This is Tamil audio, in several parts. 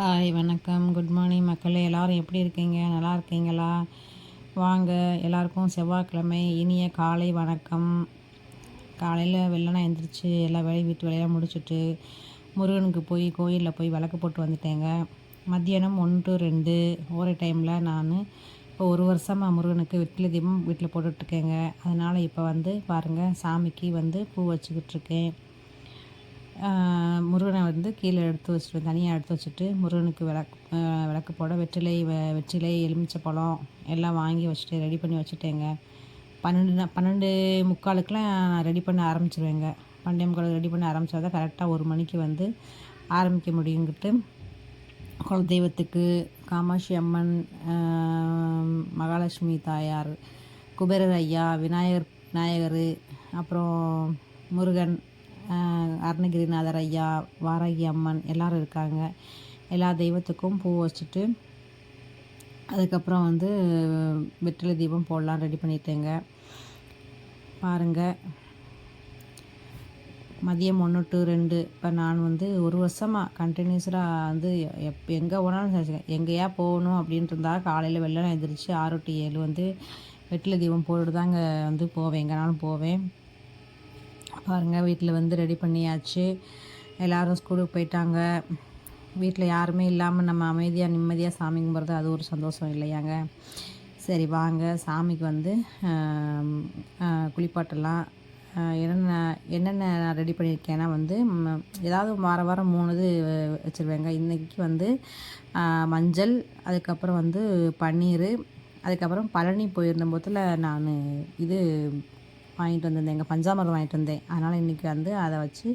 ஹாய் வணக்கம். குட் மார்னிங் மக்களே. எல்லோரும் எப்படி இருக்கீங்க? நல்லா இருக்கீங்களா? வாங்க எல்லாருக்கும் செவ்வாய்க்கிழமை இனிய காலை வணக்கம். காலையில் வெள்ளனா எழுந்திரிச்சு எல்லா வேலையும் வீட்டு வேலையெல்லாம் முடிச்சுட்டு முருகனுக்கு போய் கோயிலில் போய் விளக்கு போட்டு வந்துட்டேங்க. மத்தியானம் ஒன்று ரெண்டு ஒரே டைமில் நான் இப்போ ஒரு வருஷமாக முருகனுக்கு வெற்றில தீபம் வீட்டில் போட்டுட்ருக்கேங்க அதனால் இப்போ வந்து பாருங்கள் சாமிக்கு வந்து பூ வச்சுக்கிட்டு இருக்கேன். முருகனை வந்து கீழே எடுத்து வச்சுட்டு தனியாக எடுத்து வச்சுட்டு முருகனுக்கு விளக்கு விளக்கு போட வெற்றிலை வெற்றிலை எலுமிச்சை பழம் எல்லாம் வாங்கி வச்சுட்டு ரெடி பண்ணி வச்சுட்டேங்க. பன்னெண்டு பன்னெண்டு முக்காலுக்கெலாம் நான் ரெடி பண்ண ஆரம்பிச்சிருவேங்க. பன்னெண்டு முக்கால் ரெடி பண்ண ஆரம்பித்தா தான் கரெக்டாக ஒரு மணிக்கு வந்து ஆரம்பிக்க முடியுங்கிட்டு குலதெய்வத்துக்கு காமாட்சி அம்மன் மகாலட்சுமி தாயார் குபேரர் ஐயா விநாயகர் விநாயகர் அப்புறம் முருகன் அருணகிரிநாதர் ஐயா வாராகி அம்மன் எல்லோரும் இருக்காங்க. எல்லா தெய்வத்துக்கும் பூ வச்சுட்டு அதுக்கப்புறம் வந்து வெற்றிலை தீபம் போடலாம் ரெடி பண்ணிட்டேங்க. பாருங்கள் மதியம் ஒன்று டு ரெண்டு. இப்போ நான் வந்து ஒரு வருஷமாக கண்டினியூஸராக வந்து எப் எங்கே போனாலும் சரி எங்கேயா போகணும் அப்படின்ட்டு இருந்தால் காலையில் வெள்ளம் எழுந்திரிச்சு ஆறு டு ஏழு வந்து வெற்றிலை தீபம் போட்டுட்டு தாங்க வந்து போவேன். எங்கேனாலும் போவேன். பாருங்கள் வீட்டில் வந்து ரெடி பண்ணியாச்சு. எல்லோரும் ஸ்கூலுக்கு போயிட்டாங்க. வீட்டில் யாருமே இல்லாமல் நம்ம அமைதியாக நிம்மதியாக சாமி கும்பிட்றது அது ஒரு சந்தோஷம் இல்லையாங்க. சரி வாங்க. சாமிக்கு வந்து குளிப்பாட்டலாம். என்னென்ன என்னென்ன நான் ரெடி பண்ணியிருக்கேன்னா வந்து ஏதாவது வார வாரம் மூணு இது வச்சுருவேங்க. இன்றைக்கி வந்து மஞ்சள் அதுக்கப்புறம் வந்து பன்னீர் அதுக்கப்புறம் பழனி போயிருந்த போதில் நான் இது வாங்கிட்டு வந்திருந்தேன். எங்கள் பஞ்சாமரம் வாங்கிட்டு வந்தேன். அதனால் இன்றைக்கி வந்து அதை வச்சு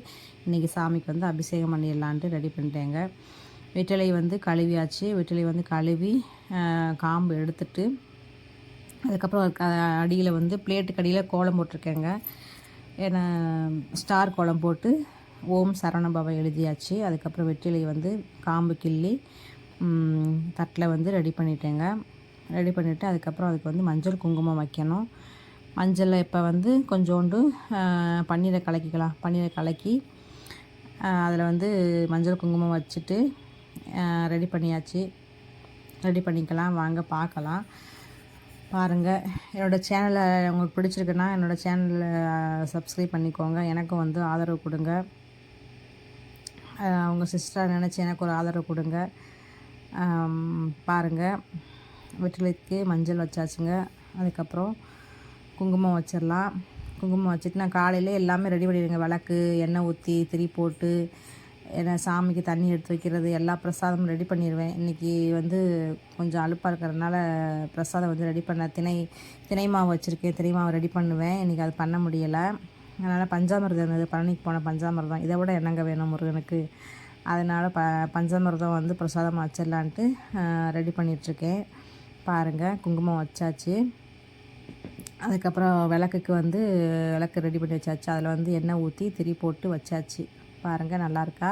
இன்றைக்கி சாமிக்கு வந்து அபிஷேகம் பண்ணிடலான்ட்டு ரெடி பண்ணிட்டேங்க. வெற்றிலை வந்து கழுவியாச்சு. வெற்றிலை வந்து கழுவி காம்பு எடுத்துட்டு அதுக்கப்புறம் அடியில் வந்து பிளேட்டுக்கு அடியில் கோலம் போட்டிருக்கேங்க. ஏன்னா ஸ்டார் கோலம் போட்டு ஓம் சரணபவ எழுதியாச்சு. அதுக்கப்புறம் வெற்றிலை வந்து காம்பு கிள்ளி தட்டில் வந்து ரெடி பண்ணிட்டேங்க. ரெடி பண்ணிவிட்டு அதுக்கப்புறம் அதுக்கு வந்து மஞ்சள் குங்குமம் வைக்கணும். மஞ்சளில் இப்போ வந்து கொஞ்சோண்டு பன்னீரை கலக்கிக்கலாம். பன்னீரை கலக்கி அதில் வந்து மஞ்சள் குங்குமம் வச்சுட்டு ரெடி பண்ணியாச்சு. ரெடி பண்ணிக்கலாம். வாங்க பார்க்கலாம். பாருங்கள் என்னோடய சேனலை உங்களுக்கு பிடிச்சிருக்குன்னா என்னோடய சேனலில் சப்ஸ்கிரைப் பண்ணிக்கோங்க. எனக்கும் வந்து ஆதரவு கொடுங்க. அவங்க சிஸ்டராக நினச்சி எனக்கு ஒரு ஆதரவு கொடுங்க. பாருங்கள் வெற்றிலைக்கு மஞ்சள் வச்சாச்சுங்க. அதுக்கப்புறம் குங்குமம் வச்சிடலாம் குங்குமம் வச்சுட்டு நான் காலையில் எல்லாமே ரெடி பண்ணிடுங்க விளக்கு எண்ணெய் ஊற்றி திரி போட்டு என்ன சாமிக்கு தண்ணி எடுத்து வைக்கிறது எல்லா பிரசாதமும் ரெடி பண்ணிடுவேன். இன்றைக்கி வந்து கொஞ்சம் அழுப்பாக இருக்கிறதுனால பிரசாதம் வந்து ரெடி பண்ண திணை திணை மாவு வச்சுருக்கேன். திணை மாவு ரெடி பண்ணுவேன். இன்றைக்கி அது பண்ண முடியலை. அதனால் பஞ்சாமிரதம் இருந்தது பழனிக்கு போன பஞ்சாமிரதம். இதை விட என்னங்க வேணும் முருகனுக்கு? அதனால் ப பஞ்சாமிரதம் வந்து பிரசாதமாக வச்சிடலான்ட்டு ரெடி பண்ணிகிட்ருக்கேன் பாருங்கள் குங்குமம் வச்சாச்சு. அதுக்கப்புறம் விளக்குக்கு வந்து விளக்கு ரெடி பண்ணி வச்சாச்சு. அதில் வந்து எண்ணெய் ஊற்றி திரி போட்டு வச்சாச்சு. பாருங்கள் நல்லாயிருக்கா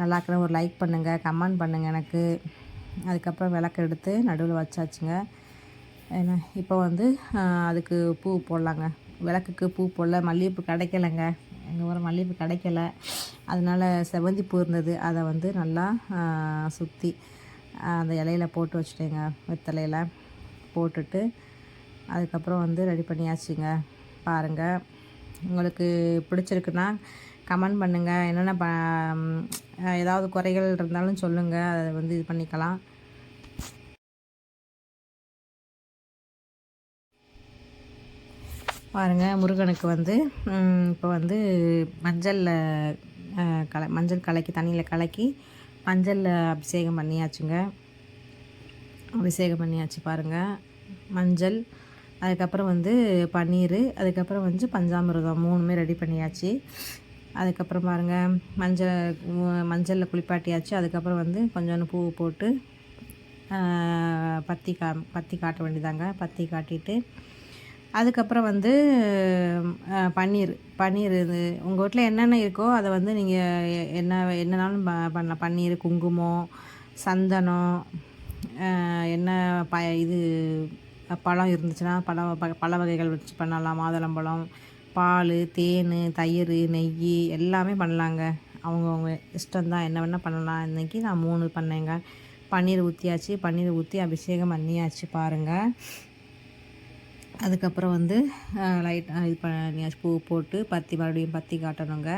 நல்லா இருக்கிற ஒரு லைக் பண்ணுங்கள் கமெண்ட் பண்ணுங்கள் எனக்கு. அதுக்கப்புறம் விளக்கு எடுத்து நடுவில் வச்சாச்சுங்க. ஏன்னா இப்போ வந்து அதுக்கு பூ போடலாங்க. விளக்குக்கு பூ போடல மல்லிகைப்பூ கிடைக்கலைங்க. எங்கள் ஊரில் மல்லிகைப்பூ கிடைக்கல. அதனால் செவந்தி பூ இருந்தது. அதை வந்து நல்லா சுற்றி அந்த இலையில போட்டு வச்சுட்டேங்க வெத்தலையில். போட்டுட்டு அதுக்கப்புறம் வந்து ரெடி பண்ணியாச்சுங்க. பாருங்கள் உங்களுக்கு பிடிச்சிருக்குன்னா கமெண்ட் பண்ணுங்கள் என்னென்ன ப ஏதாவது குறைகள் இருந்தாலும் சொல்லுங்கள் அதை வந்து இது பண்ணிக்கலாம். பாருங்கள் முருகனுக்கு வந்து இப்போ வந்து மஞ்சளில் கல மஞ்சள் கலக்கி தண்ணியில் கலக்கி மஞ்சளில் அபிஷேகம் பண்ணியாச்சுங்க. அபிஷேகம் பண்ணியாச்சு பாருங்கள் மஞ்சள் அதுக்கப்புறம் வந்து பன்னீர் அதுக்கப்புறம் வந்து பஞ்சாமிரதம் மூணுமே ரெடி பண்ணியாச்சு. அதுக்கப்புறம் பாருங்கள் மஞ்சள் மஞ்சளில் குளிப்பாட்டியாச்சு. அதுக்கப்புறம் வந்து கொஞ்சோண்டு பூ போட்டு பத்தி கா பத்தி காட்ட வேண்டியதாங்க. பத்தி காட்டிட்டு அதுக்கப்புறம் வந்து பன்னீர். பன்னீர் இது உங்கள் வீட்டில் என்னென்ன இருக்கோ அதை வந்து நீங்கள் என்ன என்னனாலும் ப பண்ணலாம். பன்னீர் குங்குமம் சந்தனம் என்ன ப இது பழம் இருந்துச்சுன்னா பழம் ப பழ வகைகள் வச்சு பண்ணலாம். மாதுளம்பழம் பால் தேன் தயிர் நெய் எல்லாமே பண்ணலாங்க. அவங்கவுங்க இஷ்டம்தான் என்ன வேணால் பண்ணலாம். இன்றைக்கி நான் மூணு பண்ணேங்க. பன்னீர் ஊற்றியாச்சு பன்னீர் ஊற்றி அபிஷேகம் பண்ணியாச்சு பாருங்கள் அதுக்கப்புறம் வந்து லைட் இது பண்ணியாச்சு. பூ போட்டு பத்தி மறுபடியும் பத்தி காட்டணுங்க.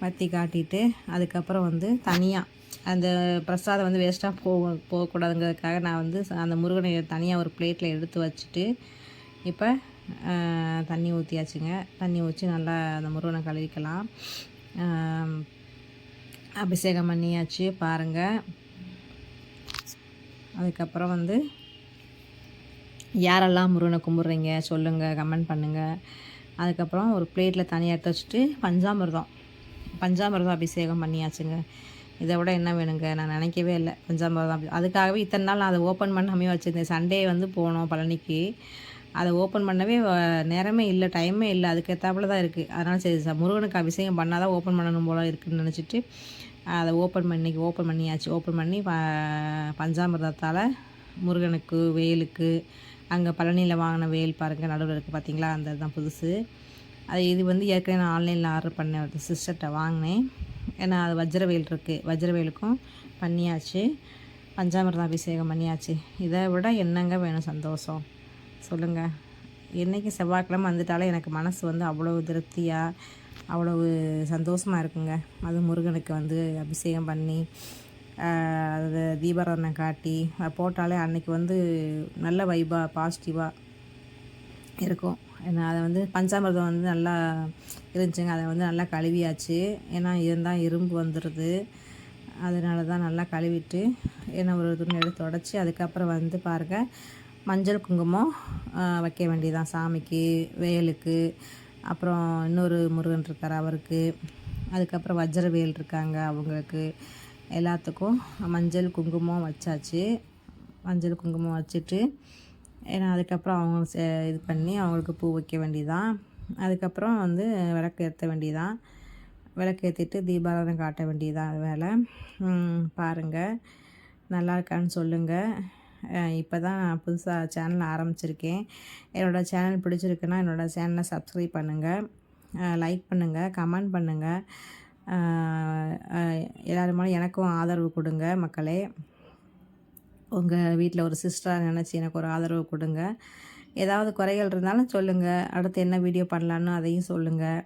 பத்தி காட்டிட்டு அதுக்கப்புறம் வந்து தனியாக அந்த பிரசாதம் வந்து வேஸ்ட்டாக போக போகக்கூடாதுங்கிறதுக்காக நான் வந்து அந்த முருகனை தனியாக ஒரு பிளேட்டில் எடுத்து வச்சுட்டு இப்போ தண்ணி ஊற்றியாச்சுங்க தண்ணி ஊற்றி நல்லா அந்த முருகனை கழுவிக்கலாம். அபிஷேகம் பண்ணியாச்சு பாருங்கள் அதுக்கப்புறம் வந்து யாரெல்லாம் முருகனை கும்பிட்றீங்க சொல்லுங்கள் கமெண்ட் பண்ணுங்கள் அதுக்கப்புறம் ஒரு பிளேட்டில் தனியாக எடுத்து வச்சுட்டு பஞ்சாமிர்தம். பஞ்சாமிரதம் அபிஷேகம் பண்ணியாச்சுங்க. இதை விட என்ன வேணுங்க? நான் நினைக்கவே இல்லை. பஞ்சாமிரதம் அதுக்காகவே இத்தனை நாள் நான் அதை ஓப்பன் பண்ணாமே வச்சுருந்தேன். சண்டே வந்து போனோம் பழனிக்கு. அதை ஓப்பன் பண்ணவே நேரமே இல்லை டைமே இல்லை. அதுக்கேற்றாப்புல தான் இருக்குது அதனால் சரி சார் முருகனுக்கு அபிஷேகம் பண்ணால் தான் ஓப்பன் பண்ணணும் போல் இருக்குதுன்னு நினச்சிட்டு அதை ஓப்பன் பண்ணி ஓப்பன் பண்ணியாச்சு. ஓப்பன் பண்ணி ப பஞ்சாமிரதத்தால் முருகனுக்கு வேலுக்கு அங்கே பழனியில் வாங்கின வேல் பாருங்கள் நடுவில் இருக்குது பார்த்தீங்களா அந்த தான் புதுசு. அது இது வந்து ஏற்கனவே நான் ஆன்லைனில் ஆர்டர் பண்ணேன் சிஸ்டர்கிட்ட வாங்கினேன். ஏன்னா அது வஜ்ரவேல் இருக்குது வஜ்ரவேலுக்கும் பண்ணியாச்சு. பஞ்சாமிரதம் அபிஷேகம் பண்ணியாச்சு. இதை விட என்னங்க வேணும் சந்தோஷம்? சொல்லுங்கள் என்றைக்கு செவ்வாய்க்கிழமை வந்துட்டாலே எனக்கு மனசு வந்து அவ்வளோ திருப்தியாக அவ்வளவு சந்தோஷமாக இருக்குங்க. அது முருகனுக்கு வந்து அபிஷேகம் பண்ணி அது தீபாராதனை காட்டி அதை போட்டாலே அன்றைக்கி வந்து நல்ல வைபாக பாசிட்டிவாக இருக்கும். ஏன்னா அதை வந்து பஞ்சாமிரதம் வந்து நல்லா இருந்துச்சுங்க. அதை வந்து நல்லா கழுவியாச்சு. ஏன்னா இருந்தால் இரும்பு வந்துடுது அதனால தான் நல்லா கழுவிட்டு ஏன்னா ஒரு துணி எடுத்து உடச்சி அதுக்கப்புறம் வந்து பாருங்கள் மஞ்சள் குங்குமம் வைக்க வேண்டியதான் சாமிக்கு வேலுக்கு அப்புறம் இன்னொரு முருகன் இருக்கார் அவருக்கு. அதுக்கப்புறம் வஜ்ரவேல் இருக்காங்க அவங்களுக்கு. எல்லாத்துக்கும் மஞ்சள் குங்குமம் வச்சாச்சு. மஞ்சள் குங்குமம் வச்சுட்டு ஏன்னா அதுக்கப்புறம் அவங்க இது பண்ணி அவங்களுக்கு பூ வைக்க வேண்டியதான் அதுக்கப்புறம் வந்து விளக்கு ஏற்ற வேண்டியதான் விளக்கு ஏற்றிட்டு தீபாராதனை காட்ட வேண்டியதான் அது வேலை பாருங்கள் நல்லா இருக்கான்னு சொல்லுங்கள் இப்போ தான் நான் புதுசாக சேனல் ஆரம்பிச்சிருக்கேன். என்னோடய சேனல் பிடிச்சிருக்குன்னா என்னோடய சேனலை சப்ஸ்கிரைப் பண்ணுங்கள் லைக் பண்ணுங்கள் கமெண்ட் பண்ணுங்கள் எல்லோருமே எனக்கும் ஆதரவு கொடுங்க மக்களே. உங்கள் வீட்டில் ஒரு சிஸ்டராக நினச்சி எனக்கு ஒரு ஆதரவு கொடுங்க. ஏதாவது குறைகள் இருந்தாலும் சொல்லுங்கள் அடுத்து என்ன வீடியோ பண்ணலான்னு அதையும் சொல்லுங்கள்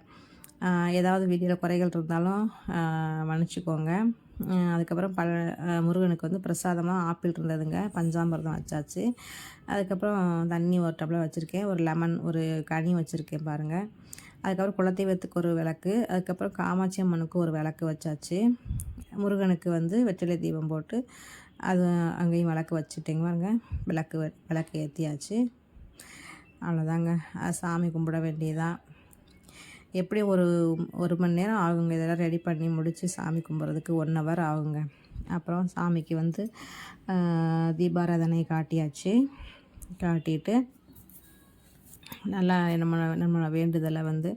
ஏதாவது வீடியோவில் குறைகள் இருந்தாலும் மன்னிச்சிக்கோங்க. அதுக்கப்புறம் பல முருகனுக்கு வந்து பிரசாதமாக ஆப்பிள் இருந்ததுங்க. பஞ்சாமிரதம் வச்சாச்சு. அதுக்கப்புறம் தண்ணி ஒரு டப்பில் வச்சுருக்கேன். ஒரு லெமன் ஒரு கனி வச்சுருக்கேன் பாருங்கள் அதுக்கப்புறம் குலதெய்வத்துக்கு ஒரு விளக்கு. அதுக்கப்புறம் காமாட்சி அம்மனுக்கு ஒரு விளக்கு வச்சாச்சு. முருகனுக்கு வந்து வெற்றிலை தீபம் போட்டு அது அங்கேயும் விளக்கு வச்சுட்டேங்க பாருங்க. விளக்கு விளக்கு ஏற்றியாச்சு அவ்வளோதாங்க. சாமி கும்பிட வேண்டியதான் எப்படி ஒரு ஒரு மணி நேரம் ஆகுங்க. இதெல்லாம் ரெடி பண்ணி முடித்து சாமி கும்பிட்றதுக்கு ஒன் ஹவர் ஆகுங்க. அப்புறம் சாமிக்கு வந்து தீபாராதனை காட்டியாச்சு. காட்டிட்டு நல்லா நம்ம நம்ம வேண்டுதலை வந்து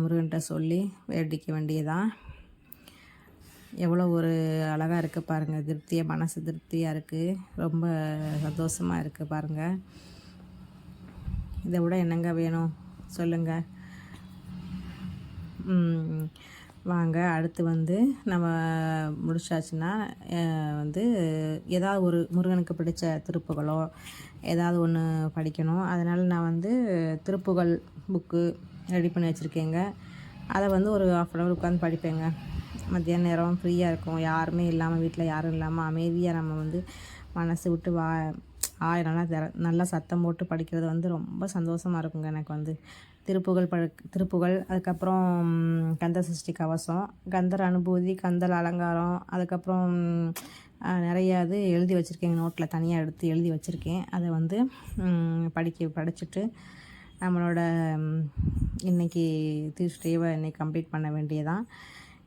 முருகன்கிட்ட சொல்லி வேண்டிக்க வேண்டியதான் எவ்வளோ ஒரு அழகாக இருக்குது பாருங்கள் திருப்தியாக மனசு திருப்தியாக இருக்குது ரொம்ப சந்தோஷமாக இருக்குது பாருங்கள் இதை விட என்னங்க வேணும்? சொல்லுங்கள் வாங்க. அடுத்து வந்து நம்ம முடிச்சாச்சுன்னா வந்து ஏதாவது ஒரு முருகனுக்கு பிடிச்ச திருப்புகளோ ஏதாவது ஒன்று படிக்கணும். அதனால் நான் வந்து திருப்புகள் புக்கு ரெடி பண்ணி வச்சுருக்கேங்க. அதை வந்து ஒரு ஆஃப் அன் ஹவர் உட்காந்து படிப்பேங்க. மத்தியான நேரம் ஃப்ரீயாக இருக்கும். யாருமே இல்லாமல் வீட்டில் யாரும் இல்லாமல் அமைதியாக நம்ம வந்து மனசு விட்டு வா ஆய நல்லா நல்லா சத்தம் போட்டு படிக்கிறது வந்து ரொம்ப சந்தோஷமாக இருக்குங்க எனக்கு வந்து. திருப்புகழ் பழ திருப்புகழ் அதுக்கப்புறம் கந்த சஷ்டி கவசம் கந்தர் அனுபூதி கந்தல் அலங்காரம் அதுக்கப்புறம் நிறையா இது எழுதி வச்சுருக்கேன். நோட்டில் தனியாக எடுத்து எழுதி வச்சுருக்கேன். அதை வந்து படிக்க படிச்சுட்டு நம்மளோட இன்றைக்கி டியூஸ்டேவை இன்றைக்கி கம்ப்ளீட் பண்ண வேண்டியதான்